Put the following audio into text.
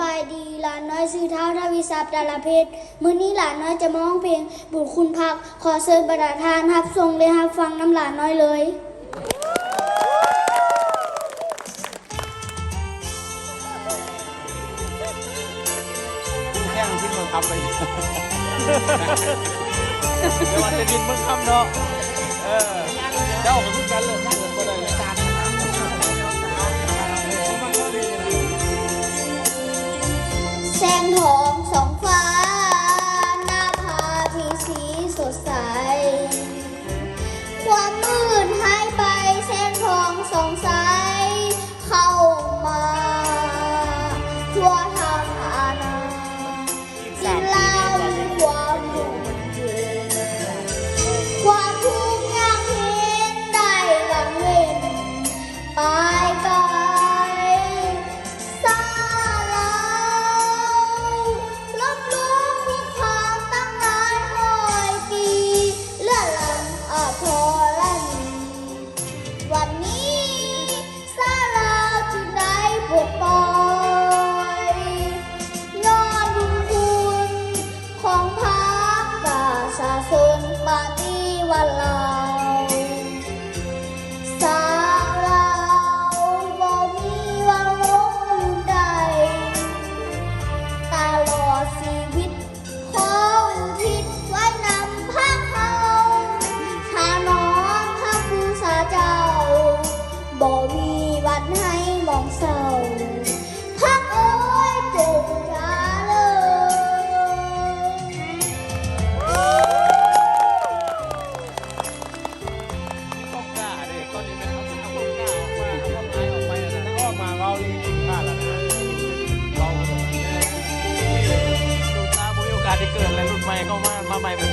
บายดีหลานน้อยซื้อเท้าทวิศัพดาราเพชรมื้อนี้หลานน้อยจะมองเพลง บุญคุณพัก ขอเชิญประดาทานรับทรงเลยครับฟังน้ำหลานน้อยเลยแค่ที่มึงทำไปเดี๋ยววันจะดินมึงคำเนาะเออเจ้าของทุกกันเลย 桌。 ก็มามาใหม่